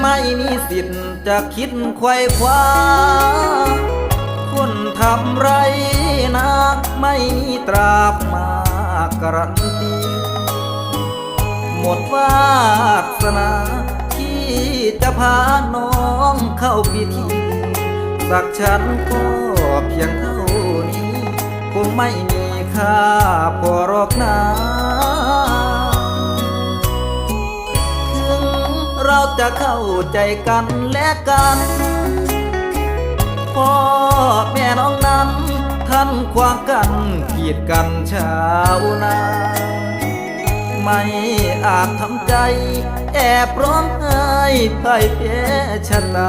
ไม่มีสิทธิ์จะคิดไขว้คว้าคนทำไรนักไม่มีตราบมาการันตีหมดวาสนาที่จะพาน้องเข้าพิธีสักฉันก็เพียงเท่านี้คงไม่มีค่าพอรอกนะ เราจะเข้าใจกันและกัน พ่อแม่น้องนั้น ท่านควางกันขีดกันชาวนา ไม่อาจทำใจ แอบร้องไห้พ่แพ้ชนะ